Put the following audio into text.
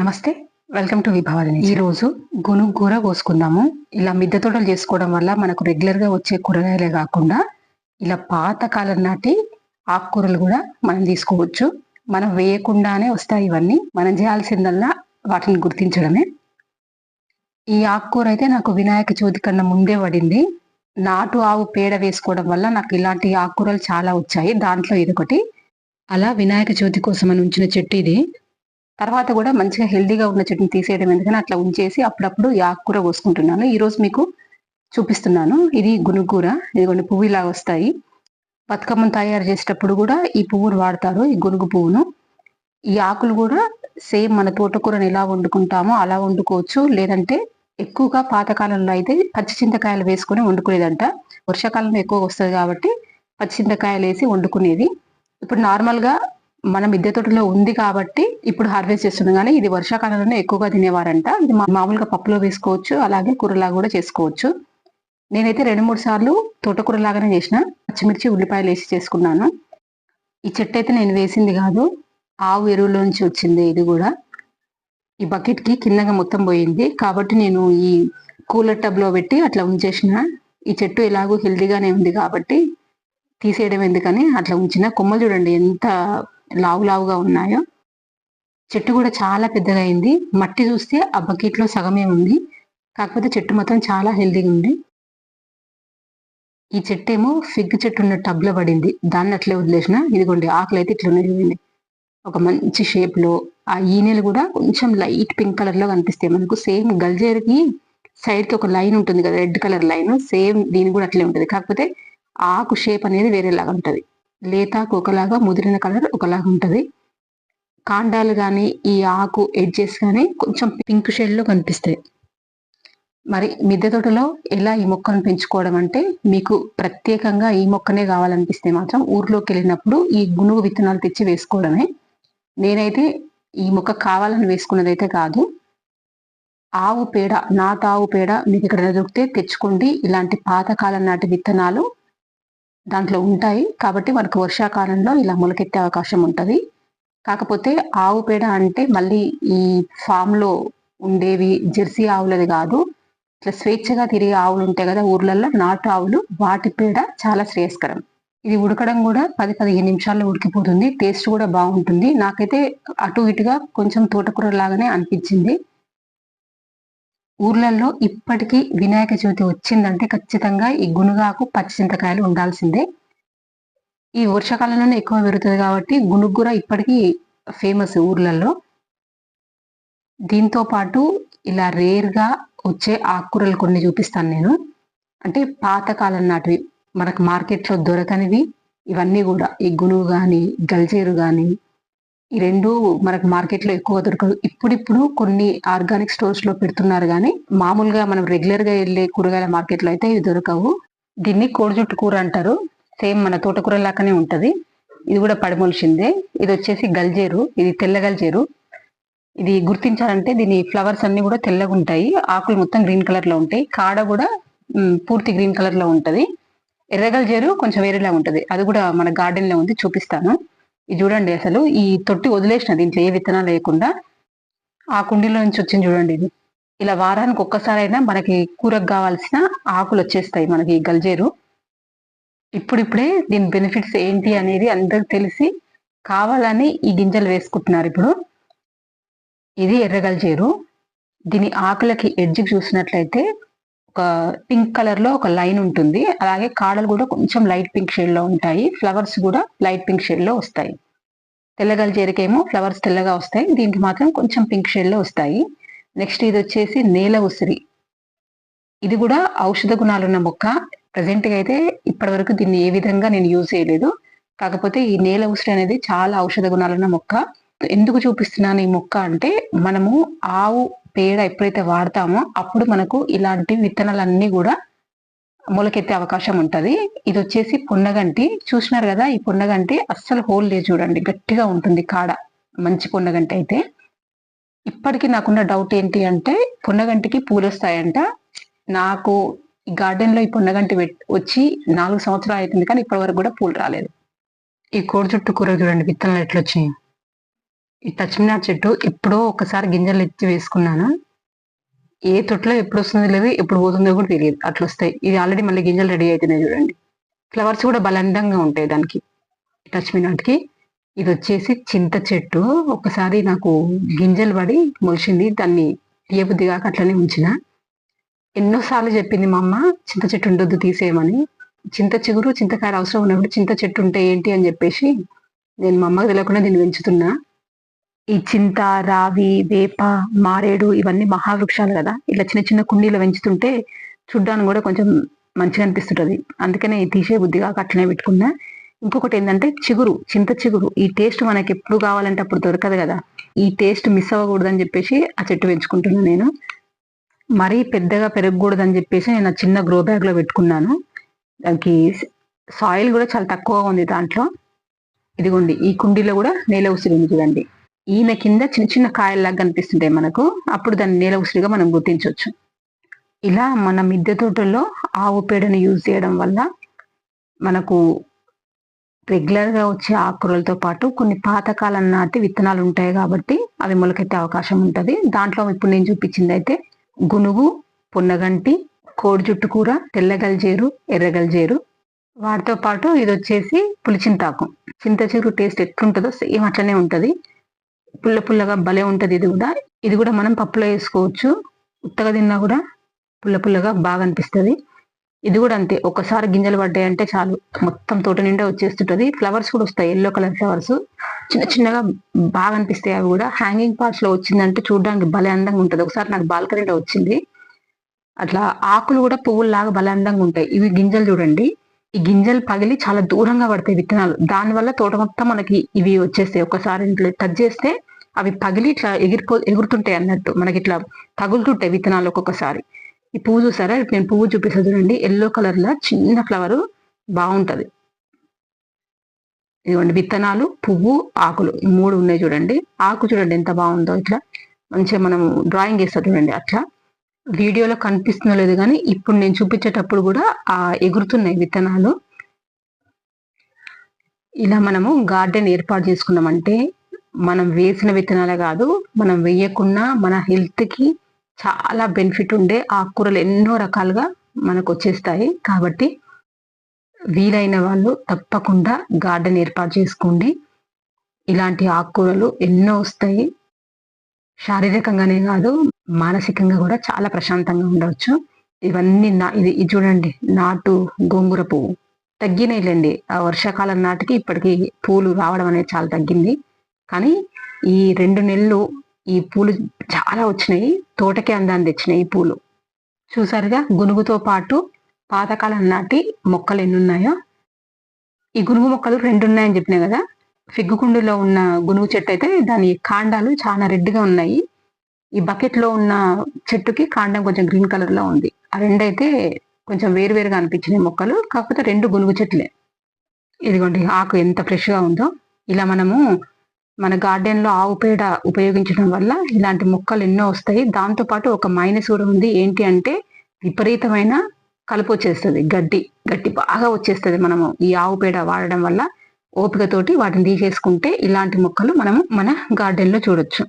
నమస్తే. Welcome to విభావాలని ఈ రోజు గునుగు కూర కోసుకుందాము. ఇలా మిద్దె తోటలు చేసుకోవడం వల్ల మనకు రెగ్యులర్గా వచ్చే కూరగాయలే కాకుండా ఇలా పాతకాలం నాటి ఆకుకూరలు కూడా మనం తీసుకోవచ్చు. మనం వేయకుండానే వస్తాయి ఇవన్నీ. మనం చేయాల్సిందల్లా వాటిని గుర్తించడమే. ఈ ఆకుకూర అయితే నాకు వినాయక చవితి కన్నా ముందే పడింది. నాటు ఆవు పేడ వేసుకోవడం వల్ల నాకు ఇలాంటి ఆకుకూరలు చాలా వచ్చాయి. దాంట్లో ఇదొకటి అలా వినాయక చవితి కోసం అని ఉంచిన చెట్టు ఇది. తర్వాత కూడా మంచిగా హెల్దీగా ఉన్న చెట్టుని తీసేయడం ఎందుకని అట్లా ఉంచేసి అప్పుడప్పుడు ఈ ఆకుకూర కోసుకుంటున్నాను ఈరోజు మీకు చూపిస్తున్నాను. ఇది గునుగూర ఇదిగోండి పువ్వు ఇలా వస్తాయి. బతుకమ్మను తయారు చేసేటప్పుడు కూడా ఈ పువ్వును వాడతారు ఈ గునుగు పువ్వును. ఈ ఆకులు కూడా సేమ్ మన తోటకూరను ఎలా వండుకుంటామో అలా వండుకోవచ్చు. లేదంటే ఎక్కువగా పాతకాలంలో అయితే పచ్చి చింతకాయలు వేసుకొని వండుకునేదంట. వర్షాకాలంలో ఎక్కువ వస్తుంది కాబట్టి పచ్చి చింతకాయలు వేసి వండుకునేది. ఇప్పుడు నార్మల్గా మన మిద్దె తోటలో ఉంది కాబట్టి ఇప్పుడు హార్వెస్ట్ చేస్తున్నాం. కానీ ఇది వర్షాకాలంలోనే ఎక్కువగా తినేవారంట. ఇది మామూలుగా పప్పులో వేసుకోవచ్చు అలాగే కూరలా కూడా చేసుకోవచ్చు. నేనైతే రెండు మూడు సార్లు తోటకూర లాగానే చేసిన. పచ్చిమిర్చి ఉల్లిపాయలు వేసి చేసుకున్నాను. ఈ చెట్టు అయితే నేను వేసింది కాదు ఆవు ఎరువులోంచి వచ్చింది ఇది కూడా. ఈ బకెట్కి కిందగా మొత్తం పోయింది. కాబట్టి నేను ఈ కూలర్ టబ్లో పెట్టి అట్లా ఉంచేసిన. ఈ చెట్టు ఎలాగో హెల్దీగానే ఉంది కాబట్టి తీసేయడం ఎందుకని అట్లా ఉంచిన. కొమ్మలు చూడండి ఎంత లావు లావుగా ఉన్నాయో. చెట్టు కూడా చాలా పెద్దగా అయింది మట్టి చూస్తే ఆ బకెట్లో సగమే ఉంది. కాకపోతే చెట్టు మాత్రం చాలా హెల్దీగా ఉంది. ఈ చెట్టు ఏమో ఫిగ్ చెట్టు ఉన్న టబ్లో పడింది. దాన్ని అట్లే వదిలేసిన. ఇదిగోండి ఆకులు అయితే ఇట్లా ఉన్నాయి. ఒక మంచి షేప్లో ఆ ఈనెలు కూడా కొంచెం లైట్ పింక్ కలర్లో కనిపిస్తాయి. మనకు సేమ్ గల్జేరుకి సైడ్కి ఒక లైన్ ఉంటుంది కదా రెడ్ కలర్ లైన్ సేమ్ దీని కూడా అట్లే ఉంటుంది. కాకపోతే ఆకు షేప్ అనేది వేరేలాగా ఉంటుంది. లేతాకు ఒకలాగా ముదిరిన కలర్ ఒకలాగా ఉంటుంది. కాండాలు కానీ ఈ ఆకు ఎడ్జెస్ కానీ కొంచెం పింక్ షేడ్లో కనిపిస్తాయి. మరి మిద్దె తోటలో ఎలా ఈ మొక్కను పెంచుకోవడం అంటే మీకు ప్రత్యేకంగా ఈ మొక్కనే కావాలనిపిస్తే మాత్రం ఊర్లోకి వెళ్ళినప్పుడు ఈ గునుగు విత్తనాలు తెచ్చి వేసుకోవడమే. నేనైతే ఈ మొక్క కావాలని వేసుకున్నది అయితే కాదు. ఆవు పేడ నాటు ఆవు పేడ మీకు ఇక్కడ దొరికితే తెచ్చుకోండి. ఇలాంటి పాతకాలం నాటి విత్తనాలు దాంట్లో ఉంటాయి. కాబట్టి మనకు వర్షాకాలంలో ఇలా మొలకెత్తే అవకాశం ఉంటుంది. కాకపోతే ఆవు పేడ అంటే మళ్ళీ ఈ ఫామ్లో ఉండేవి జెర్సీ ఆవులది కాదు. ఇట్లా స్వేచ్ఛగా తిరిగే ఆవులు ఉంటాయి కదా ఊర్లలో నాటు ఆవులు వాటి పేడ చాలా శ్రేయస్కరం. ఇది ఉడకడం కూడా పది పదిహేను నిమిషాల్లో ఉడికిపోతుంది. టేస్ట్ కూడా బాగుంటుంది. నాకైతే అటు ఇటుగా కొంచెం తోటకూర లాగానే అనిపించింది. ఊర్లలో ఇప్పటికీ వినాయక చవితి వచ్చిందంటే ఖచ్చితంగా ఈ గునుగాకు పచ్చిచింతకాయలు ఉండాల్సిందే. ఈ వర్షాకాలంలోనే ఎక్కువ పెరుగుతుంది కాబట్టి గునుగు కూడా ఇప్పటికీ ఫేమస్ ఊర్లలో దీంతో పాటు ఇలా రేర్గా వచ్చే ఆకుకూరలు కొన్ని చూపిస్తాను నేను. అంటే పాతకాలం నాటివి మనకు మార్కెట్లో దొరకనివి ఇవన్నీ కూడా. ఈ గునుగు కానీ గల్జేరు కానీ ఈ రెండు మనకు మార్కెట్లో ఎక్కువ దొరకదు ఇప్పుడిప్పుడు కొన్ని ఆర్గానిక్ స్టోర్స్లో పెడుతున్నారు కానీ మామూలుగా మనం రెగ్యులర్గా వెళ్ళే కూరగాయల మార్కెట్లో అయితే ఇవి దొరకవు. దీన్ని కోడిజుట్టు కూర అంటారు. సేమ్ మన తోటకూర లాగానే ఉంటది. ఇది కూడా పడిమొలిసిందే ఇది వచ్చేసి గల్జేరు. ఇది తెల్ల గల్జేరు. ఇది గుర్తించాలంటే దీని ఫ్లవర్స్ అన్ని కూడా తెల్లగా ఉంటాయి. ఆకులు మొత్తం గ్రీన్ కలర్లో ఉంటాయి. కాడ కూడా పూర్తి గ్రీన్ కలర్లో ఉంటది. ఎర్రగల్జేరు కొంచెం వేరేలా ఉంటది. అది కూడా మన గార్డెన్లో ఉంది చూపిస్తాను. ఇది చూడండి అసలు ఈ తొట్టి వదిలేసిన దీంట్లో ఏ విత్తనాలు లేకుండా ఆ కుండీలో నుంచి వచ్చింది చూడండి ఇది. ఇలా వారానికి ఒక్కసారైనా మనకి కూరకు కావాల్సిన ఆకులు వచ్చేస్తాయి మనకి గల్జేరు. ఇప్పుడిప్పుడే దీని బెనిఫిట్స్ ఏంటి అనేది అందరికి తెలిసి కావాలని ఈ గింజలు వేసుకుంటున్నారు ఇప్పుడు. ఇది ఎర్రగల్జేరు దీని ఆకులకి ఎడ్జ్ చూసినట్లయితే ఒక పింక్ కలర్లో ఒక లైన్ ఉంటుంది. అలాగే కాడలు కూడా కొంచెం లైట్ పింక్ షేడ్లో ఉంటాయి. ఫ్లవర్స్ కూడా లైట్ పింక్ షేడ్లో వస్తాయి. తెల్లగల్జేరికేమో ఫ్లవర్స్ తెల్లగా వస్తాయి. దీనికి మాత్రం కొంచెం పింక్ షేడ్లో వస్తాయి. నెక్స్ట్ ఇది వచ్చేసి నేల ఉసిరి. ఇది కూడా ఔషధ గుణాలున్న మొక్క. ప్రజెంట్గా అయితే ఇప్పటి వరకు దీన్ని ఏ విధంగా నేను యూజ్ చేయలేదు. కాకపోతే ఈ నేల ఉసిరి అనేది చాలా ఔషధ గుణాలున్న మొక్క. ఎందుకు చూపిస్తున్నాను ఈ మొక్క అంటే మనము ఆవు పేడ ఎప్పుడైతే వాడతామో అప్పుడు మనకు ఇలాంటి విత్తనాలన్నీ కూడా మొలకెత్తే అవకాశం ఉంటుంది. ఇది వచ్చేసి పొన్నగంటి. చూసినారు కదా ఈ పొన్నగంటి అస్సలు హోల్ లేదు చూడండి. గట్టిగా ఉంటుంది కాడ. మంచి పొన్నగంటి అయితే. ఇప్పటికీ నాకున్న డౌట్ ఏంటి అంటే పొన్నగంటికి పూలు వస్తాయంట. నాకు ఈ గార్డెన్లో ఈ పొన్నగంటి వచ్చి నాలుగు సంవత్సరాలు అవుతుంది కానీ ఇప్పటి వరకు కూడా పూలు రాలేదు. ఈ కోడి చుట్టూ కూర చూడండి విత్తనాలు ఎట్లొచ్చినాయి. ఈ టచ్మినార్ చెట్టు ఎప్పుడో ఒకసారి గింజలు ఎత్తి వేసుకున్నాను. ఏ తొట్లో ఎప్పుడు వస్తుందో లేదు ఎప్పుడు పోతుందో కూడా తెలియదు. అట్లా వస్తాయి. ఇది ఆల్రెడీ మళ్ళీ గింజలు రెడీ అవుతున్నాయి చూడండి. ఫ్లవర్స్ కూడా బలందంగా ఉంటాయి దానికి టచ్మినాట్కి ఇది వచ్చేసి చింత చెట్టు. ఒకసారి నాకు గింజలు పడి మొలిచింది. దాన్ని తీయబుద్ధి కాక అట్లనే ఉంచిన. ఎన్నోసార్లు చెప్పింది మా అమ్మ చింత చెట్టు ఉండొద్దు తీసేయమని. చింత చిగురు చింతకాయ అవసరం ఉన్నప్పుడు చింత చెట్టు ఉంటే ఏంటి? అని చెప్పేసి నేను మా అమ్మకి తెలియకుండా దీన్ని పెంచుతున్నా. ఈ చింత రావి వేప మారేడు ఇవన్నీ మహావృక్షాలు కదా. ఇట్లా చిన్న చిన్న కుండీలు పెంచుతుంటే చూడ్డానికి కూడా కొంచెం మంచిగా అనిపిస్తుంటది. అందుకనే తీసే బుద్ధిగా అట్లనే పెట్టుకున్నా. ఇంకొకటి ఏంటంటే చిగురు చింత చిగురు. ఈ టేస్ట్ మనకి ఎప్పుడు కావాలంటే అప్పుడు దొరకదు కదా. ఈ టేస్ట్ మిస్ అవ్వకూడదని చెప్పేసి ఆ చెట్టు పెంచుకుంటున్నాను నేను. మరీ పెద్దగా పెరగకూడదని చెప్పేసి నేను చిన్న గ్రో బ్యాగ్లో పెట్టుకున్నాను. దానికి సాయిల్ కూడా చాలా తక్కువగా ఉంది దాంట్లో. ఇదిగోండి ఈ కుండీలో కూడా నేల ఉసిరి ఉంది చూడండి. ఈయన కింద చిన్న చిన్న కాయల్లాగా కనిపిస్తుంటాయి మనకు. అప్పుడు దాన్ని నేల ఉసిరిగా మనం గుర్తించవచ్చు. ఇలా మన మిద్దె తోటల్లో ఆవు పేడను యూజ్ చేయడం వల్ల మనకు రెగ్యులర్గా వచ్చే ఆకుకూరలతో పాటు కొన్ని పాతకాలం నాటి విత్తనాలు ఉంటాయి కాబట్టి అవి మొలకెత్తే అవకాశం ఉంటుంది. దాంట్లో ఇప్పుడు నేను చూపించింది అయితే గునుగు పొన్నగంటి కోడి జుట్టు కూర తెల్లగల్జేరు ఎర్రగల్జేరు వాటితో పాటు ఇది వచ్చేసి పులిచింతాకు. చింత చిగురు టేస్ట్ ఎట్లుంటుందో సేమ్ అట్లనే ఉంటుంది. పుల్ల పుల్లగా భలే ఉంటుంది ఇది కూడా. ఇది కూడా మనం పప్పులో వేసుకోవచ్చు. ఉత్తగా తిన్నా కూడా పుల్ల పుల్లగా బాగా అనిపిస్తుంది. ఇది కూడా అంతే. ఒకసారి గింజలు పడ్డాయంటే చాలు. మొత్తం తోట నిండా వచ్చేస్తుంటుంది. ఫ్లవర్స్ కూడా వస్తాయి. Yellow colour flowers. చిన్న చిన్నగా బాగా అనిపిస్తాయి అవి కూడా. హ్యాంగింగ్ పార్ట్స్లో వచ్చిందంటే చూడడానికి భలే అందంగా ఉంటుంది. ఒకసారి నాకు బాల్కనీలో వచ్చింది. అట్లా ఆకులు కూడా పువ్వుల్లాగా భలే అందంగా ఉంటాయి. ఇవి గింజలు చూడండి. ఈ గింజలు పగిలి చాలా దూరంగా పడతాయి విత్తనాలు. దానివల్ల తోట మొత్తం మనకి ఇవి వచ్చేస్తాయి. ఒకసారి ఇంట్లో టచ్ చేస్తే అవి పగిలి ఇట్లా ఎగిరిపో ఎగురుతుంటాయి అన్నట్టు. మనకి ఇట్లా తగులుతుంటాయి విత్తనాలు ఒక్కొక్కసారి. ఈ పువ్వు చూసారా? నేను పువ్వు చూపిస్తా చూడండి. ఎల్లో కలర్ లా చిన్న ఫ్లవర్ బాగుంటది. ఇదిగోండి. విత్తనాలు పువ్వు ఆకులు ఈ మూడు ఉన్నాయి చూడండి. ఆకు చూడండి ఎంత బాగుందో ఇట్లా. మంచిగా మనం డ్రాయింగ్ వేస్తా చూడండి అట్లా. వీడియోలో కనిపిస్తుందో లేదు కానీ ఇప్పుడు నేను చూపించేటప్పుడు కూడా ఆ ఎగురుతున్నాయి విత్తనాలు. ఇలా మనము గార్డెన్ ఏర్పాటు చేసుకున్నామంటే మనం వేసిన విత్తనాలే కాదు మనం వేయకుండా మన హెల్త్కి చాలా బెనిఫిట్ ఉండే ఆకుకూరలు ఎన్నో రకాలుగా మనకు వచ్చేస్తాయి. కాబట్టి వీలైన వాళ్ళు తప్పకుండా గార్డెన్ ఏర్పాటు చేసుకోండి. ఇలాంటి ఆకుకూరలు ఎన్నో వస్తాయి. శారీరకంగానే కాదు మానసికంగా కూడా చాలా ప్రశాంతంగా ఉండవచ్చు. ఇవన్నీ నా ఇది ఇది చూడండి నాటు గోంగూర పువ్వు. తగ్గినాయిలేండి ఆ వర్షాకాలం నాటికి ఇప్పటికి పూలు రావడం అనేది చాలా తగ్గింది. కానీ ఈ రెండు నెలలు ఈ పూలు చాలా వచ్చినాయి. తోటకే అందాన్ని తెచ్చినాయి ఈ పూలు. చూసారుగా గునుగుతో పాటు పాతకాలం నాటి మొక్కలు ఎన్ని ఉన్నాయో ఈ గునుగు మొక్కలు రెండు ఉన్నాయని చెప్పినాయి కదా? ఫిగ్గుకుండులో ఉన్న గునుగు చెట్టు అయితే దాని కాండాలు చాలా రెడ్గా ఉన్నాయి. ఈ బకెట్లో ఉన్న చెట్టుకి కాండం కొంచెం గ్రీన్ కలర్లో ఉంది. ఆ రెండైతే కొంచెం వేరువేరుగా అనిపించినాయి మొక్కలు. కాకపోతే రెండు గునుగు చెట్లే. ఇదిగోండి ఆకు ఎంత ఫ్రెష్గా ఉందో. ఇలా మనము మన గార్డెన్లో ఆవు పేడ ఉపయోగించడం వల్ల ఇలాంటి మొక్కలు ఎన్నో వస్తాయి. దాంతో పాటు ఒక మైనస్ కూడా ఉంది. ఏంటి అంటే విపరీతమైన కలుపు వచ్చేస్తుంది. గడ్డి గడ్డి బాగా వచ్చేస్తుంది మనము ఈ ఆవు పేడ వాడడం వల్ల. ఓపికతోటి వాటిని తీసేసుకుంటే ఇలాంటి మొక్కలు మనము మన గార్డెన్లో చూడొచ్చు.